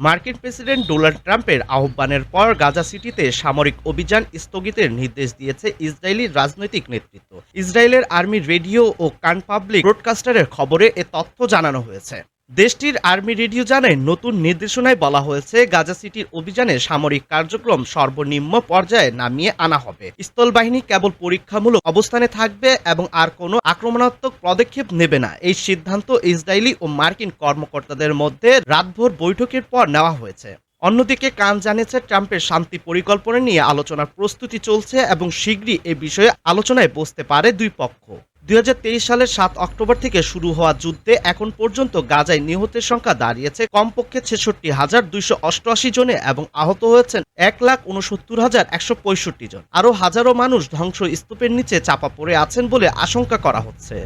মার্কিন president Donald ট্রাম্পের আহ্বানের পর গাজা সিটিতে সামরিক অভিযান স্থগিতের নির্দেশ দিয়েছে ইসরায়েলি রাজনৈতিক নেতৃত্ব। ইসরায়েলের আর্মি রেডিও ও কান পাবলিক ব্রডকাস্টারের খবরে এ তথ্য জানানো হয়েছে। দেশটির আর্মি রেডিও জানায়, নতুন নির্দেশনায় বলা হয়েছে, গাজা সিটির অভিযানে সামরিক কার্যক্রম সর্বনিম্ন পর্যায়ে নামিয়ে আনা হবে। স্থলবাহিনী কেবল পরীক্ষামূলক অবস্থানে থাকবে এবং আর কোনো আক্রমণাত্মক পদক্ষেপ নেবে না। এই সিদ্ধান্ত ইসরায়েলি ও মার্কিন কর্মকর্তাদের মধ্যে রাতভর বৈঠকের পর নেওয়া হয়েছে। অন্যদিকে কান জানিয়েছে, ট্রাম্পের শান্তি পরিকল্পনা নিয়ে আলোচনার প্রস্তুতি চলছে এবং শীঘ্রই এ বিষয়ে আলোচনায় বসতে পারে দুই পক্ষ। দুই হাজার তেইশ সালের সাত অক্টোবর থেকে শুরু হওয়া যুদ্ধে এখন পর্যন্ত গাজায় নিহতের সংখ্যা দাঁড়িয়েছে কমপক্ষে ছেষট্টি হাজার দুইশো অষ্টআশি জনে এবং আহত হয়েছেন এক লাখ উনসত্তর হাজার একশো পঁয়ষট্টি জন। আরও হাজারো মানুষ ধ্বংস স্তূপের নিচে চাপা পড়ে আছেন বলে আশঙ্কা করা হচ্ছে।